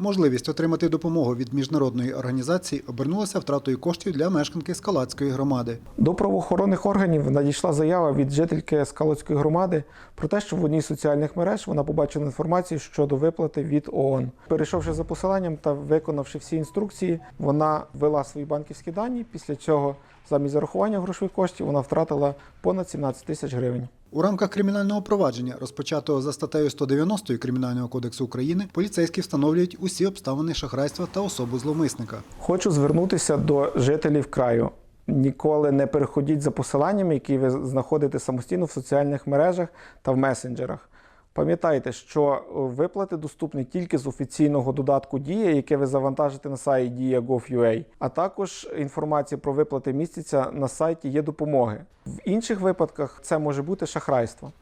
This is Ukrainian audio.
Можливість отримати допомогу від міжнародної організації обернулася втратою коштів для мешканки Скалацької громади. До правоохоронних органів надійшла заява від жительки Скалоцької громади про те, що в одній з соціальних мереж вона побачила інформацію щодо виплати від ООН. Перейшовши за посиланням та виконавши всі інструкції, вона ввела свої банківські дані. Після цього, замість зарахування грошових коштів, вона втратила понад 17 тисяч гривень. У рамках кримінального провадження, розпочатого за статтею 190 Кримінального кодексу України, поліцейські встановлюють усі обставини шахрайства та особу зловмисника. Хочу звернутися до жителів краю. Ніколи не переходіть за посиланнями, які ви знаходите самостійно в соціальних мережах та в месенджерах. Пам'ятайте, що виплати доступні тільки з офіційного додатку Дія, яке ви завантажите на сайті Дія.gov.ua, а також інформація про виплати місяця на сайті є допомоги. В інших випадках це може бути шахрайство.